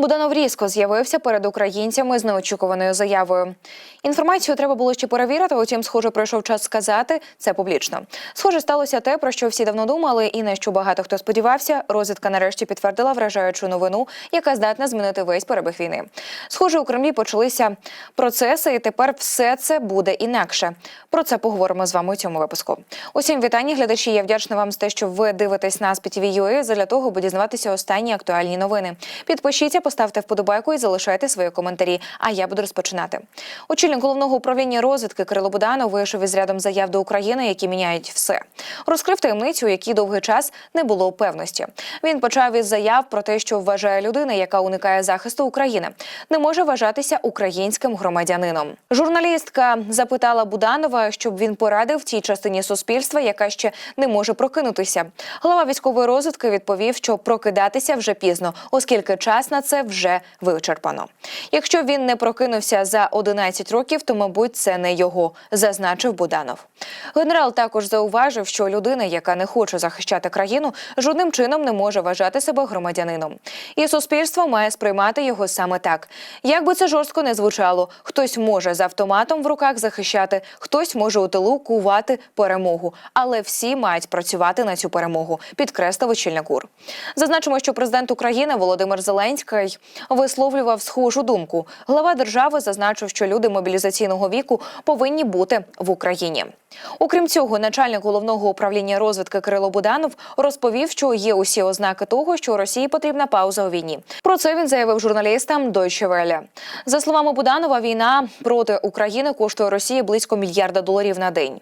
Буданов різко з'явився перед українцями з неочікуваною заявою. Інформацію треба було ще перевірити, утім, схоже, пройшов час сказати це публічно. Схоже, сталося те, про що всі давно думали, і на що багато хто сподівався. Розвідка нарешті підтвердила вражаючу новину, яка здатна змінити весь перебіг війни. Схоже, у Кремлі почалися процеси, і тепер все це буде інакше. Про це поговоримо з вами у цьому випуску. Усім вітання, глядачі. Я вдячна вам за те, що ви дивитесь нас під TVUA, задля того, аби дізнаватися останні актуальні новини. Підпишіться, поставте вподобайку і залишайте свої коментарі. А я буду розпочинати. Очільник головного управління розвідки Кирило Буданов вийшов із рядом заяв до України, які міняють все. Розкрив таємницю, у якій довгий час не було певності. Він почав із заяв про те, що вважає людина, яка уникає захисту України, не може вважатися українським громадянином. Журналістка запитала Буданова, щоб він порадив тій частині суспільства, яка ще не може прокинутися. Глава військової розвідки відповів, що прокидатися вже пізно, оскільки час на це вже вичерпано. Якщо він не прокинувся за 11 років, то мабуть це не його, зазначив Буданов. Генерал також зауважив, що людина, яка не хоче захищати країну, жодним чином не може вважати себе громадянином. І суспільство має сприймати його саме так. Як би це жорстко не звучало, хтось може з автоматом в руках захищати, хтось може у тилу кувати перемогу, але всі мають працювати на цю перемогу, підкреслив очільник. Зазначимо, що президент України Володимир Зеленський висловлював схожу думку. Глава держави зазначив, що люди мобілізаційного віку повинні бути в Україні. Окрім цього, начальник головного управління розвідки Кирило Буданов розповів, що є усі ознаки того, що Росії потрібна пауза у війні. Про це він заявив журналістам Deutsche Welle. За словами Буданова, війна проти України коштує Росії близько мільярда доларів на день.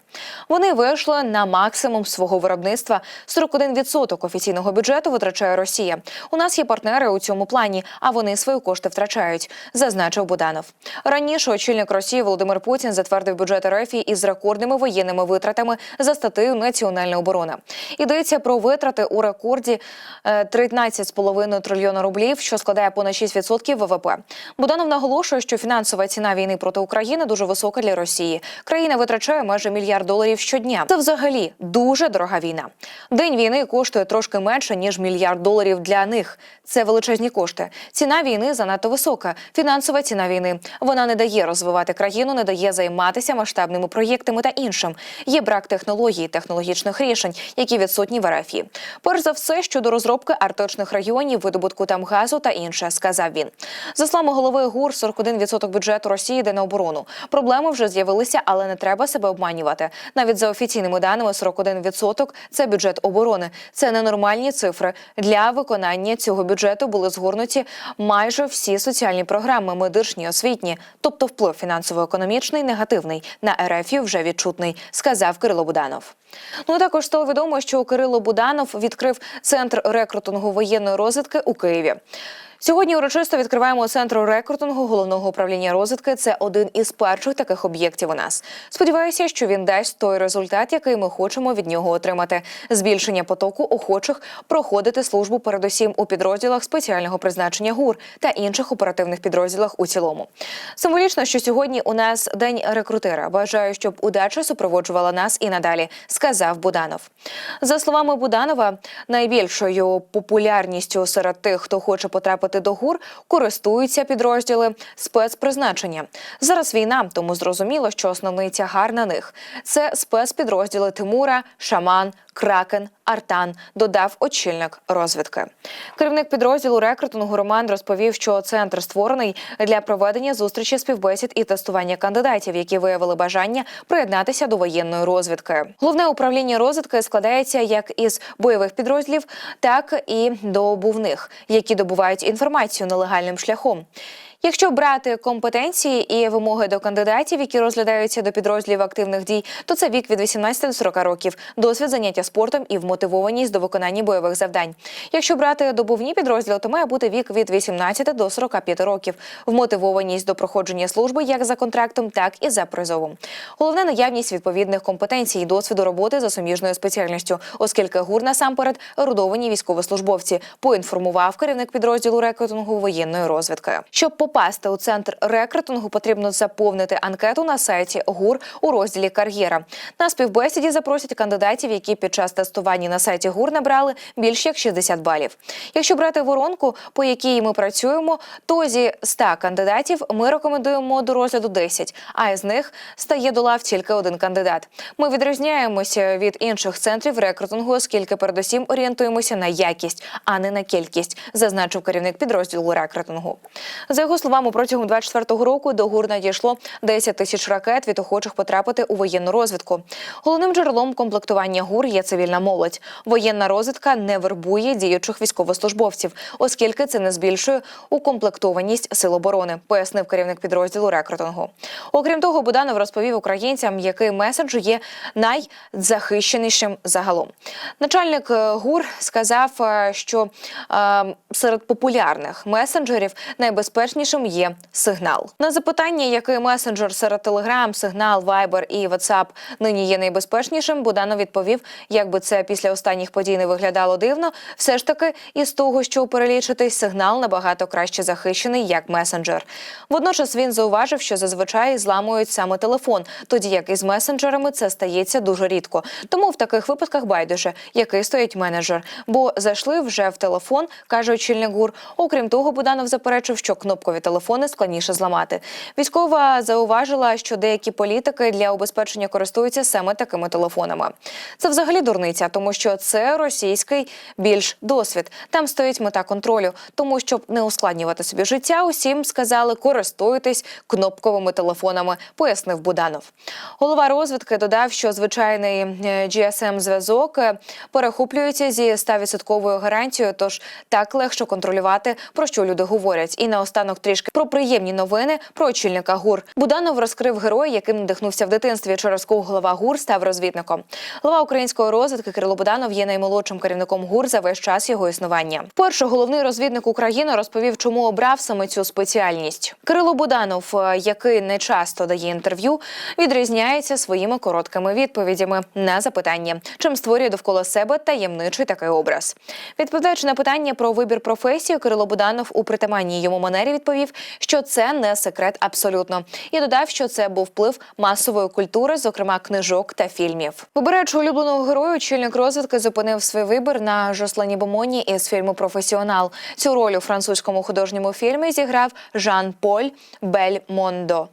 Вони вийшли на максимум свого виробництва. 41% офіційного бюджету витрачає Росія. У нас є партнери у цьому плані, а вони свої кошти втрачають, зазначив Буданов. Раніше очільник Росії Володимир Путін затвердив бюджет РФ із рекордними воєнними витратами за статтею Національна оборона. Йдеться про витрати у рекорді е, 13,5 трильйона рублів, що складає понад 6% ВВП. Буданов наголошує, що фінансова ціна війни проти України дуже висока для Росії. Країна витрачає майже мільярд доларів щодня. Це взагалі дуже дорога війна. День війни коштує трошки менше ніж мільярд доларів для них. Це величезні кошти. Ціна війни занадто висока. Фінансова ціна війни вона не дає розвивати країну, не дає займатися масштабними проєктами та іншим. Є брак технологій, технологічних рішень, які відсутні в РФ. Перш за все щодо розробки арточних районів, видобутку там газу та інше, сказав він. За словами голови ГУР, 41% бюджету Росії йде на оборону. Проблеми вже з'явилися, але не треба себе обманювати. Навіть за офіційними даними, 41% – це бюджет оборони. Це ненормальні цифри. Для виконання цього бюджету були згорнуті майже всі соціальні програми, медичні, освітні, тобто вплив фінансово-економічний негативний на РФ вже відчутний, сказав Кирило Буданов. Ну також стало відомо, що Кирило Буданов відкрив центр рекрутингу воєнної розвитки у Києві. Сьогодні урочисто відкриваємо центр рекрутингу головного управління розвідки. Це один із перших таких об'єктів у нас. Сподіваюся, що він дасть той результат, який ми хочемо від нього отримати: збільшення потоку охочих проходити службу, передусім у підрозділах спеціального призначення ГУР та інших оперативних підрозділах у цілому. Символічно, що сьогодні у нас день рекрутера. Бажаю, щоб удача супроводжувала нас і надалі, сказав Буданов. За словами Буданова, найбільшою популярністю серед тих, хто хоче потрапити до ГУР, користуються підрозділи спецпризначення. Зараз війна, тому зрозуміло, що основний тягар на них це спецпідрозділи Тимура, Шаман, Кракен, Артан, додав очільник розвідки. Керівник підрозділу рекрутингу Роман розповів, що центр створений для проведення зустрічі співбесід і тестування кандидатів, які виявили бажання приєднатися до воєнної розвідки. Головне управління розвідки складається як із бойових підрозділів, так і добувних, які добувають інформацію нелегальним шляхом. Якщо брати компетенції і вимоги до кандидатів, які розглядаються до підрозділів активних дій, то це вік від 18 до 40 років, досвід заняття спортом і вмотивованість до виконання бойових завдань. Якщо брати добувні підрозділи, то має бути вік від 18 до 45 років, вмотивованість до проходження служби як за контрактом, так і за призовом. Головне наявність відповідних компетенцій і досвіду роботи за суміжною спеціальністю, оскільки гур насамперед ерудовані військовослужбовці, поінформував керівник підрозділу рекрутингу воєнної розвідки. Щоб попасти у центр рекрутингу, потрібно заповнити анкету на сайті ГУР у розділі Кар'єра. На співбесіді запросять кандидатів, які під час тестування на сайті ГУР набрали більш як 60 балів. Якщо брати воронку, по якій ми працюємо, то зі 100 кандидатів ми рекомендуємо до розгляду 10, а із них стає до лав тільки один кандидат. Ми відрізняємося від інших центрів рекрутингу, оскільки передусім орієнтуємося на якість, а не на кількість, зазначив керівник підрозділу рекрутингу. За його словами, протягом 24-го року до ГУР надійшло 10 тисяч ракет від охочих потрапити у воєнну розвідку. Головним джерелом комплектування ГУР є цивільна молодь. Воєнна розвідка не вербує діючих військовослужбовців, оскільки це не збільшує укомплектованість сил оборони, пояснив керівник підрозділу рекрутингу. Окрім того, Буданов розповів українцям, який меседж є найзахищенішим загалом. Начальник е, ГУР сказав, е, що е, серед популярних месенджерів найбезпечнішим є сигнал. На запитання, який месенджер серед Telegram, Signal, Viber і WhatsApp нині є найбезпечнішим, Буданов відповів, якби це після останніх подій не виглядало дивно, все ж таки із того, що перелічити, сигнал набагато краще захищений як месенджер. Водночас він зауважив, що зазвичай зламують саме телефон, тоді як із месенджерами це стається дуже рідко. Тому в таких випадках байдуже, який стоїть менеджер, бо зайшли вже в телефон, каже очільник ГУР. Окрім того, Буданов заперечив, що кнопкові телефони складніше зламати. Військова зауважила, що деякі політики для убезпечення користуються саме такими телефонами. Це взагалі дурниця, тому що це російський більш досвід. Там стоїть мета контролю. Тому щоб не ускладнювати собі життя, усім сказали користуйтесь кнопковими телефонами, пояснив Буданов. Голова розвідки додав, що звичайний е, GSM-зв'язок е, перехоплюється зі 100% гарантією, тож так легше контролювати, про що люди говорять. І наостанок трішки про приємні новини про очільника ГУР. Буданов розкрив героя, яким надихнувся в дитинстві, через кого голова ГУР став розвідником. Голова української розвідки Кирило Буданов є наймолодшим керівником ГУР за весь час його існування. Вперше головний розвідник України розповів, чому обрав саме цю спеціальність. Кирило Буданов, е, який не часто дає інтерв'ю, відрізняється своїми короткими відповідями на запитання, чим створює довкола себе таємничий такий образ. Відповідаючи на питання про вибір професії, Кирило Буданов у притаманній йому манері відповів, що це не секрет абсолютно, і додав, що це був вплив масової культури, зокрема книжок та фільмів. Вибираючи улюбленого героя, очільник розвідки зупинив свій вибір на Жослані Бомоні із фільму Професіонал. Цю роль у французькому художньому фільмі зіграв Жан Поль Бельмондо.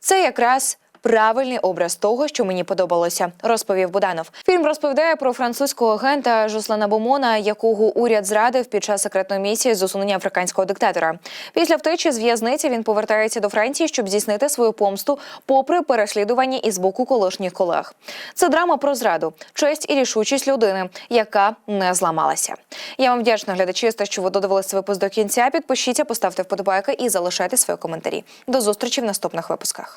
Це якраз. Правильний образ того, що мені подобалося, розповів Буданов. Фільм розповідає про французького агента Жослана Бомона, якого уряд зрадив під час секретної місії з усунення африканського диктатора. Після втечі з в'язниці він повертається до Франції, щоб здійснити свою помсту, попри переслідування із боку колишніх колег. Це драма про зраду, честь і рішучість людини, яка не зламалася. Я вам вдячна глядачі, що ви додивилися випуск до кінця. Підпишіться, поставте вподобайки і залишайте свої коментарі. До зустрічі в наступних випусках.